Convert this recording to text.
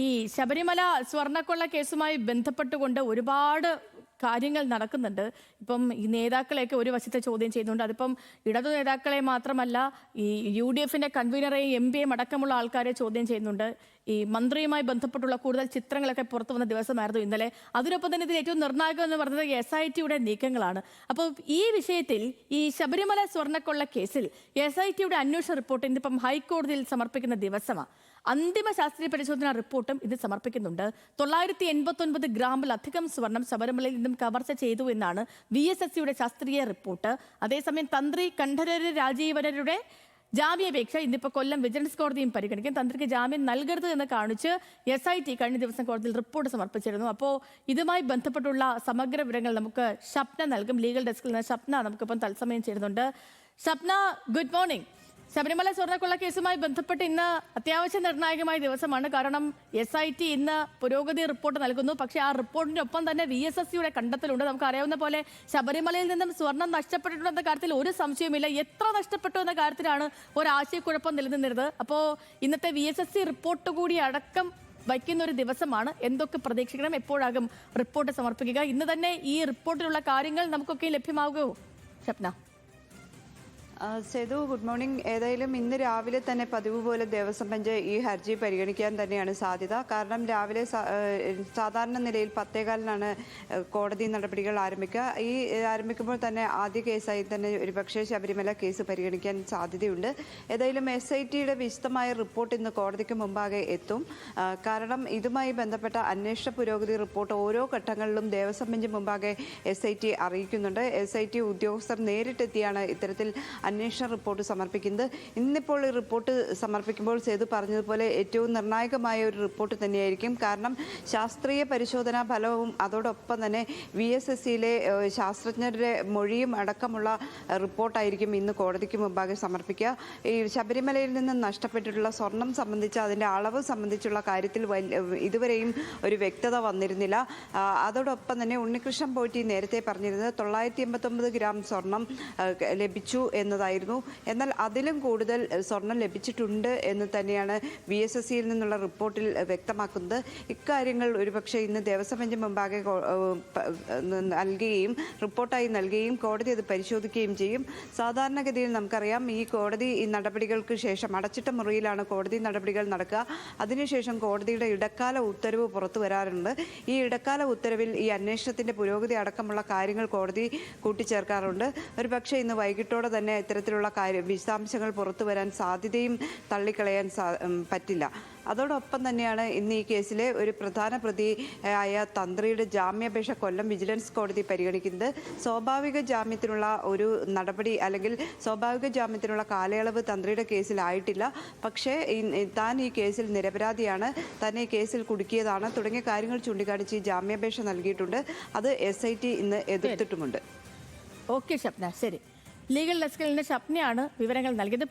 ഈ ശബരിമല സ്വർണക്കൊള്ള കേസുമായി ബന്ധപ്പെട്ടുകൊണ്ട് ഒരുപാട് കാര്യങ്ങൾ നടക്കുന്നുണ്ട്. ഇപ്പം ഈ നേതാക്കളെയൊക്കെ ഒരു വശത്തെ ചോദ്യം ചെയ്യുന്നുണ്ട്. അതിപ്പം ഇടതു നേതാക്കളെ മാത്രമല്ല ഈ യു ഡി എഫിന്റെ കൺവീനറെയും എം പിയെയും അടക്കമുള്ള ആൾക്കാരെ ചോദ്യം ചെയ്യുന്നുണ്ട്. ഈ മന്ത്രിയുമായി ബന്ധപ്പെട്ടുള്ള കൂടുതൽ ചിത്രങ്ങളൊക്കെ പുറത്തു വന്ന ദിവസമായിരുന്നു ഇന്നലെ. അതിനൊപ്പം തന്നെ ഇതിൽ ഏറ്റവും നിർണായകം എന്ന് പറയുന്നത് എസ് ഐ ടിയുടെ നീക്കങ്ങളാണ്. അപ്പോൾ ഈ വിഷയത്തിൽ ഈ ശബരിമല സ്വർണക്കൊള്ള കേസിൽ എസ് ഐ ടിയുടെ അന്വേഷണ റിപ്പോർട്ട് ഇന്നിപ്പം ഹൈക്കോടതിയിൽ സമർപ്പിക്കുന്ന ദിവസമാണ് അന്തിമ ശാസ്ത്രീയ പരിശോധനാ റിപ്പോർട്ടും ഇത് സമർപ്പിക്കുന്നുണ്ട്. തൊള്ളായിരത്തി എൺപത്തി ഒൻപത് ഗ്രാമിലധികം സ്വർണം ശബരിമലയിൽ നിന്നും കവർച്ച ചെയ്തു എന്നാണ് വി എസ് എസ് സിയുടെ ശാസ്ത്രീയ റിപ്പോർട്ട്. അതേസമയം തന്ത്രി കണ്ഠരര് രാജീവരരുടെ ജാമ്യാപേക്ഷ ഇന്നിപ്പോൾ കൊല്ലം വിജിലൻസ് കോടതിയും പരിഗണിക്കും. തന്ത്രിക്ക് ജാമ്യം നൽകരുത് എന്ന് കാണിച്ച് എസ് ഐ ടി കഴിഞ്ഞ ദിവസം കോടതിയിൽ റിപ്പോർട്ട് സമർപ്പിച്ചിരുന്നു. അപ്പോൾ ഇതുമായി ബന്ധപ്പെട്ടുള്ള സമഗ്ര വിവരങ്ങൾ നമുക്ക് ഷപ്ന നൽകും. ലീഗൽ ഡെസ്കിൽ നിന്ന് ഷപ്ന നമുക്കിപ്പം തത്സമയം ചേരുന്നുണ്ട്. Shapna good morning. ശബരിമല സ്വർണക്കൊള്ള കേസുമായി ബന്ധപ്പെട്ട് ഇന്ന് അത്യാവശ്യം നിർണായകമായ ദിവസമാണ്. കാരണം എസ് ഐ ടി ഇന്ന് പുരോഗതി റിപ്പോർട്ട് നൽകുന്നു. പക്ഷേ ആ റിപ്പോർട്ടിനൊപ്പം തന്നെ വി എസ് എസ് സിയുടെ കണ്ടെത്തലുണ്ട്. നമുക്ക് അറിയാവുന്ന പോലെ ശബരിമലയിൽ നിന്നും സ്വർണം നഷ്ടപ്പെട്ടിട്ടുണ്ടെന്ന കാര്യത്തിൽ ഒരു സംശയവുമില്ല. എത്ര നഷ്ടപ്പെട്ടു എന്ന കാര്യത്തിലാണ് ഒരു ആശയക്കുഴപ്പം നിലനിന്നിരുന്നത്. അപ്പോൾ ഇന്നത്തെ V S S C report കൂടി അടക്കം വയ്ക്കുന്ന ഒരു ദിവസമാണ്. എന്തൊക്കെ പ്രതീക്ഷിക്കണം? എപ്പോഴാകും റിപ്പോർട്ട് സമർപ്പിക്കുക. ഇന്ന് തന്നെ ഈ റിപ്പോർട്ടിലുള്ള കാര്യങ്ങൾ നമുക്കൊക്കെ ലഭ്യമാകുമോ? ആ, സേതു ഗുഡ് മോർണിംഗ്. ഏതായാലും ഇന്ന് രാവിലെ തന്നെ പതിവ് പോലെ ദേവസ്വം ബെഞ്ച് ഈ ഹർജി പരിഗണിക്കാൻ തന്നെയാണ് സാധ്യത. കാരണം രാവിലെ സാധാരണ നിലയിൽ പത്തേകാലിനാണ് കോടതി നടപടികൾ ആരംഭിക്കുക. ഈ ആരംഭിക്കുമ്പോൾ തന്നെ ആദ്യ കേസായി തന്നെ ഒരുപക്ഷെ ശബരിമല കേസ് പരിഗണിക്കാൻ സാധ്യതയുണ്ട്. ഏതായാലും എസ് ഐ ടിയുടെ വിശദമായ റിപ്പോർട്ട് ഇന്ന് കോടതിക്ക് മുമ്പാകെ എത്തും. കാരണം ഇതുമായി ബന്ധപ്പെട്ട അന്വേഷണ പുരോഗതി റിപ്പോർട്ട് ഓരോ ഘട്ടങ്ങളിലും ദേവസ്വം ബെഞ്ച് മുമ്പാകെ എസ് ഐ ടി അറിയിക്കുന്നുണ്ട്. എസ് ഐ ടി ഉദ്യോഗസ്ഥർ നേരിട്ടെത്തിയാണ് ഇത്തരത്തിൽ അന്വേഷണ റിപ്പോർട്ട് സമർപ്പിക്കുന്നത്. ഇന്നിപ്പോൾ ഈ റിപ്പോർട്ട് സമർപ്പിക്കുമ്പോൾ സേതു പറഞ്ഞതുപോലെ ഏറ്റവും നിർണായകമായ ഒരു റിപ്പോർട്ട് തന്നെയായിരിക്കും. കാരണം ശാസ്ത്രീയ പരിശോധനാ ഫലവും അതോടൊപ്പം തന്നെ വി എസ് എസ് സിയിലെ ശാസ്ത്രജ്ഞരുടെ മൊഴിയും അടക്കമുള്ള റിപ്പോർട്ടായിരിക്കും ഇന്ന് കോടതിക്ക് മുമ്പാകെ സമർപ്പിക്കുക. ഈ ശബരിമലയിൽ നിന്ന് നഷ്ടപ്പെട്ടിട്ടുള്ള സ്വർണം സംബന്ധിച്ച് അതിന്റെ അളവ് സംബന്ധിച്ചുള്ള കാര്യത്തിൽ ഇതുവരെയും ഒരു വ്യക്തത വന്നിരുന്നില്ല. അതോടൊപ്പം തന്നെ ഉണ്ണികൃഷ്ണൻ പോറ്റി നേരത്തെ പറഞ്ഞിരുന്നത് തൊള്ളായിരത്തി എൺപത്തൊമ്പത് ഗ്രാം സ്വർണം ലഭിച്ചു ക- ലഭിച്ചു എന്നതായിരുന്നു എന്നാൽ അതിലും കൂടുതൽ സ്വർണം ലഭിച്ചിട്ടുണ്ട് എന്ന് തന്നെയാണ് വി എസ് എസ് സിയിൽ നിന്നുള്ള റിപ്പോർട്ടിൽ വ്യക്തമാക്കുന്നത്. ഇക്കാര്യങ്ങൾ ഒരുപക്ഷെ ഇന്ന് ദേവസ്വം ബെഞ്ച് മുമ്പാകെ നൽകുകയും റിപ്പോർട്ടായി നൽകുകയും കോടതി അത് പരിശോധിക്കുകയും ചെയ്യും. സാധാരണഗതിയിൽ നമുക്കറിയാം ഈ കോടതി ഈ നടപടികൾക്ക് ശേഷം അടച്ചിട്ട മുറിയിലാണ് കോടതി നടപടികൾ നടക്കുക. അതിനുശേഷം കോടതിയുടെ ഇടക്കാല ഉത്തരവ് പുറത്തു വരാറുണ്ട്. ഈ ഇടക്കാല ഉത്തരവിൽ ഈ അന്വേഷണത്തിന്റെ പുരോഗതി അടക്കമുള്ള കാര്യങ്ങൾ കോടതി കൂട്ടിച്ചേർക്കാറുണ്ട്. ഒരു പക്ഷേ ഇന്ന് വൈകിട്ടോടെ തന്നെ ഇത്തരത്തിലുള്ള കാര്യ വിശദാംശങ്ങൾ പുറത്തു വരാൻ സാധ്യതയും തള്ളിക്കളയാൻ പറ്റില്ല. അതോടൊപ്പം തന്നെയാണ് ഇന്ന് ഈ കേസിലെ ഒരു പ്രധാന പ്രതി ആയ തന്ത്രിയുടെ ജാമ്യാപേക്ഷ കൊല്ലം വിജിലൻസ് കോടതി പരിഗണിക്കുന്നത്. സ്വാഭാവിക ജാമ്യത്തിനുള്ള ഒരു നടപടി അല്ലെങ്കിൽ സ്വാഭാവിക ജാമ്യത്തിനുള്ള കാലയളവ് തന്ത്രിയുടെ കേസിലായിട്ടില്ല. പക്ഷേ താൻ ഈ കേസിൽ നിരപരാധിയാണ്. തന്നെ ഈ കേസിൽ കുടുക്കിയതാണ്. തുടങ്ങിയ കാര്യങ്ങൾ ചൂണ്ടിക്കാണിച്ച് ജാമ്യാപേക്ഷ നൽകിയിട്ടുണ്ട്. അത് എസ് ഐ ടി ഇന്ന് എതിർത്തിട്ടുമുണ്ട്. ഓക്കെ ശബ്ദ ശരി. ലീഗൽ ഡെസ്കിൽ നിന്ന് ഷപ്നയാണ് വിവരങ്ങൾ നൽകിയത്.